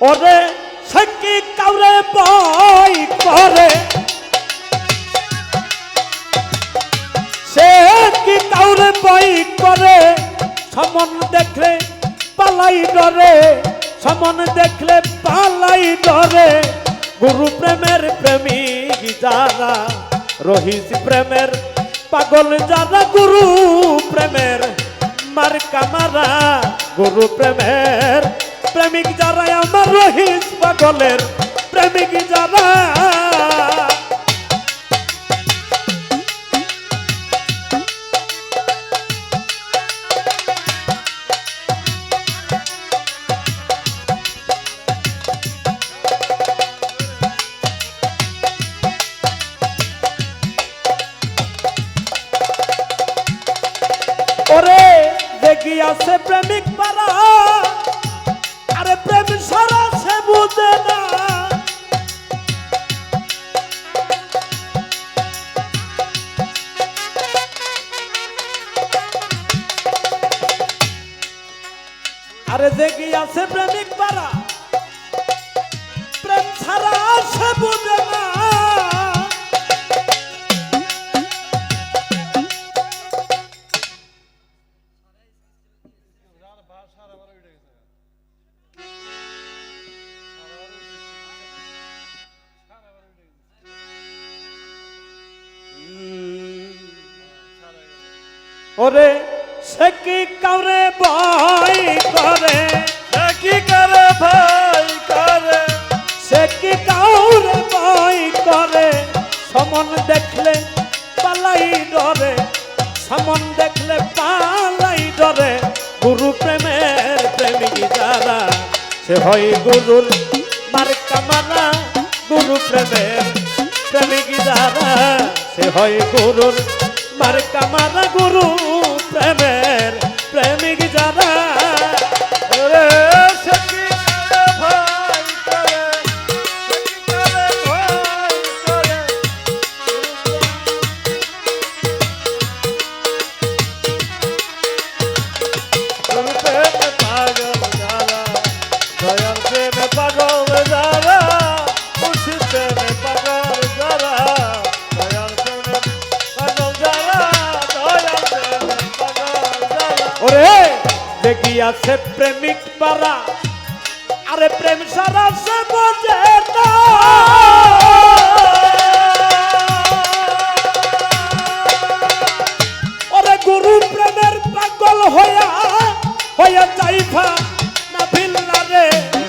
ওরে সে কি কাউরে বই করে। সে কি কাউরে বই করে? সমন দেখলে পালাই ডরে, সমন দেখলে পালাই ডরে। গুরু প্রেমের প্রেমিক যারা, রহিস প্রেমের পাগল যারা, গুরু প্রেমের মার। কামারা গুরু প্রেমের প্রেমিক যারা আমার রহিস পাগলের প্রেমিক যারা আরে দেখি আছে প্রেমিক পারা প্রেম ছাড়া সে বুঝে না। ওরে সে কি কাউরে বই করে? কি করে ভাই করে? সে কি কাউরে বই করে? সমন দেখলে পালাই ডরে সমন দেখলে পালাই ডরে। গুরু প্রেমের প্রেমিক যারা সে হয় গুরুর মার। কামারা গুরু প্রেমের প্রেমিক যারা সে হয় গুরুর মার। কামারা গুরু প্রেমিক যারা পাগল যারা দয়ার প্রেমে পাগল যারা। আছে প্রেমিক পারা আরে প্রেম সারা সে বোঝে না। ওরে গুরু প্রেমের পাগল হইয়া হইয়া যাইফা না ভিল্লা রে।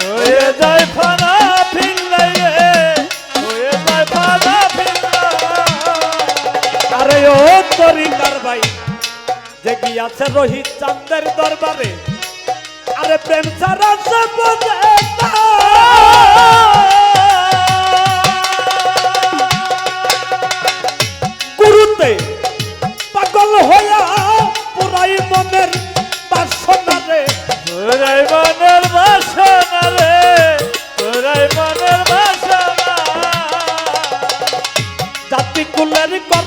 হয়ে হয়ে আরে ও তরিকার ভাই দেখি আছে রোহিত চান্দের দরবারে। প্রেম সারা সে বোঝে গুরুতে পাগল হইয়া পুরাই মনের বাসনা রে তোরাই মনের বাসনা রে তোরাই মনের বাসনা। জাতি কুলের করে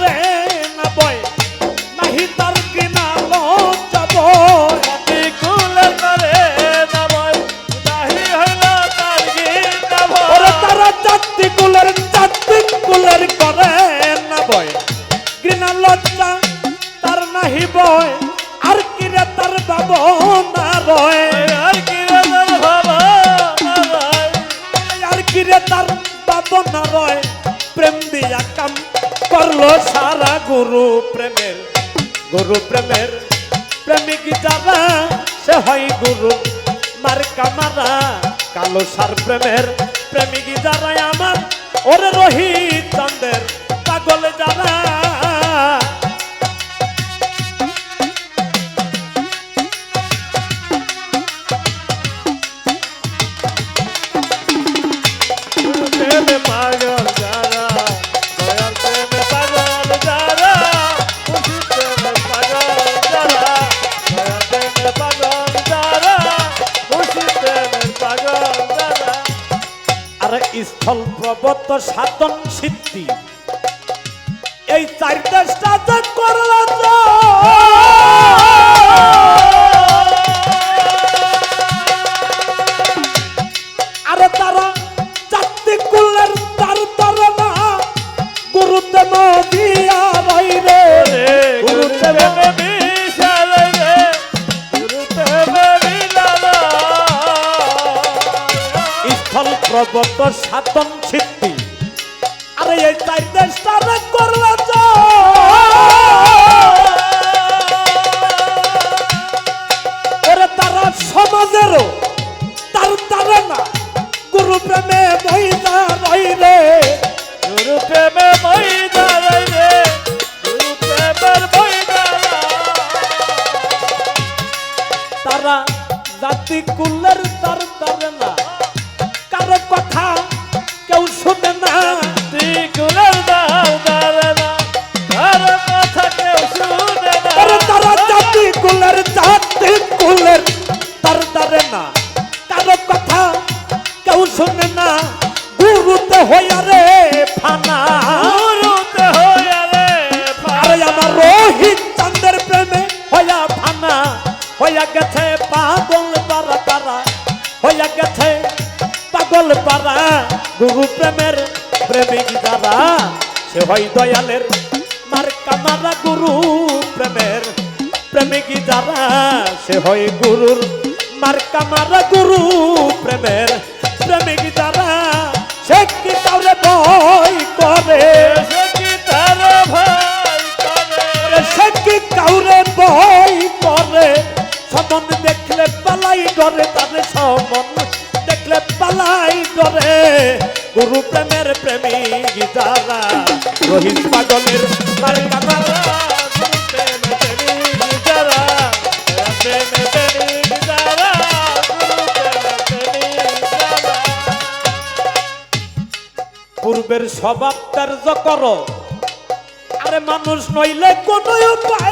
বাব না রয় আর কি রে তোর ভাবা আর কিরে তার বাব না রয় প্রেম দিয়া কাম করল সারা গুরু প্রেমের গুরু প্রেমের প্রেমিক যারা সে হয় গুরু মার কামারা কালো সার প্রেমের প্রেমিক যারা আমার ওরে রোহিত চন্দের পাগল যারা সাতন সাধন সিদ্ধি। এই চারটা করলা জাতি কুলের তার তার না। কারও কথা গুরু প্রেমের প্রেমিক যারা সে হয় দয়ালের মার কামারা গুরু প্রেমের প্রেমিক যারা সে হয় গুরুর মার কামারা গুরু প্রেমের প্রেমিক যারা। সে কি কাউরে ভয় করে? সে কি তার ভাই করে? সে কি কাউরে ভয় করে? সমন দেখলে পালাই ডরে তারে সমন দেখলে পালাই ডরে। গুরু প্রেমের প্রেমিক যারা রোহিত পাগলের মার কামারা পূর্বের স্বভাব তার কর আরে মানুষ নইলে কোনো উপায়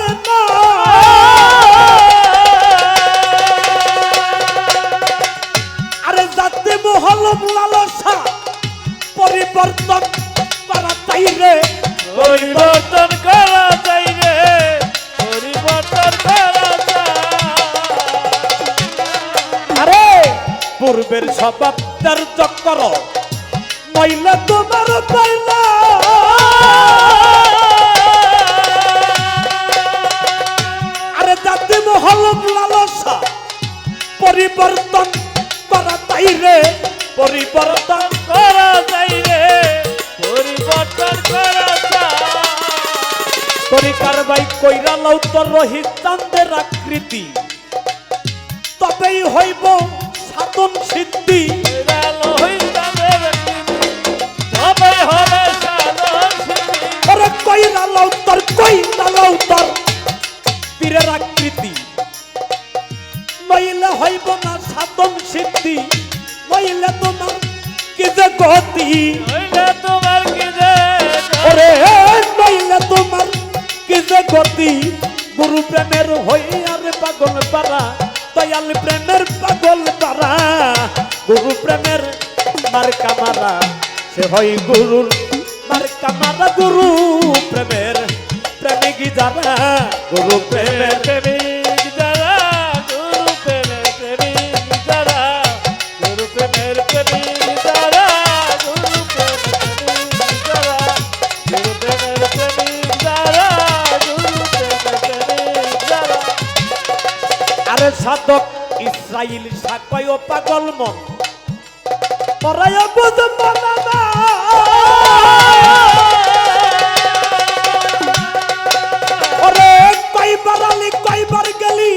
পূর্বের স্বভাব তার চক্কর। নইলে তোমার না আরে জাতি মহলম লালসা, পরিবর্তন করা তাই রে। পরিবর্তন করা চাই রে। পরিবর্তন করা চাই তরিকার বাই কইরা লও তোর রহিত চান্দের আকৃতি। তবেই হইব সাধন সিদ্ধি। কইরা লও তোর কইরা লও তোর পীরের আকৃতি। নইলে হইব না সাধন সিদ্ধি। নইলে তোমার কি যে গতি? ওইটা তোমার কি যে ওরে নইলে তোমার কি যে গতি? গুরু প্রেমের হইয়ার পাগল পারা দয়াল প্রেমের পাগল তারা, গুরু প্রেমের মার্কা মারা। সে হয় গুরুর মার্কা মারা, গুরু প্রেমের প্রেমিক যারা, গুরু প্রেমের প্রেমিক। আরে সাধক ইসরাইল সাকয় পাগল মন। পরায় বুঝব না না। ওরে কয়বার আলি কয়বার গেলি?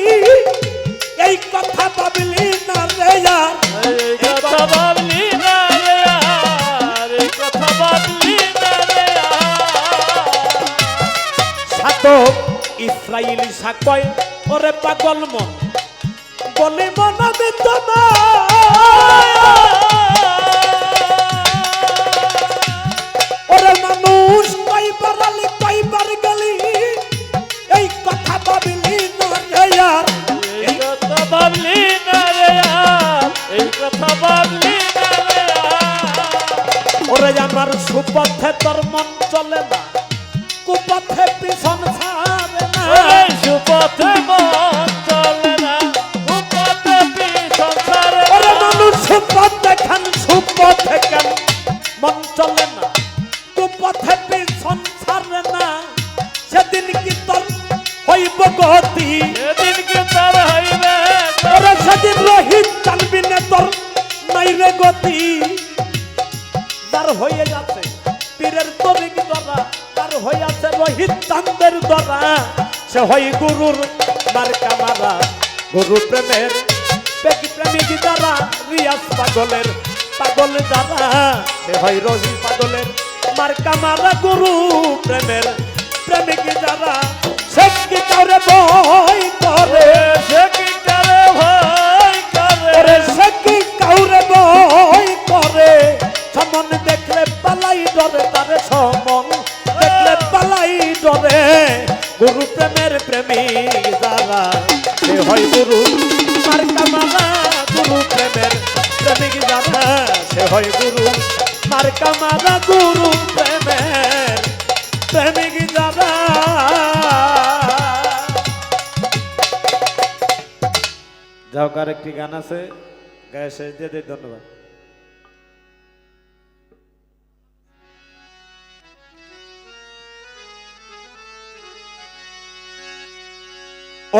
এই কথা ভাবলি না রে ইয়ার এই কথা ভাবলি না রে আর। কথা ভাবলি না রে আর। সাধক ইসরাইল সাকয় ওরে পাগল মন। বলে মন আমি ওরে মানুষ কয়বার আলি কয়বার গেলি? এই কথা ভাবলি না রে ইয়ার এই কথা ভাবলি না রে আর? এই কথা ভাবলি না রে আর? ওরে আমার সুপথে তোর মন চলে না। গতি? সেদিন কি তার হইবে ওরে সেদিন রহিত জানবি না তোর নাই রে গতি। তার হয়ে যাচ্ছে পীরের তরিক দ্বারা তার হয়ে আছে রোহিত চান্দের দ্বারা। সে হয় গুরুর মার্কা মারা গুরু প্রেমের পেকি প্রেমিক দ্বারা রিয়াজ পাগলের পাগল দ্বারা সে হয় রহি পাগলের মার্কা মারা গুরু প্রেমের প্রেমিক দ্বারা সে কি করে বই করে সে কি করে ভয় যাও কার একটি গান আছে? গায়ে শেষ দিয়ে দিই ধন্যবাদ।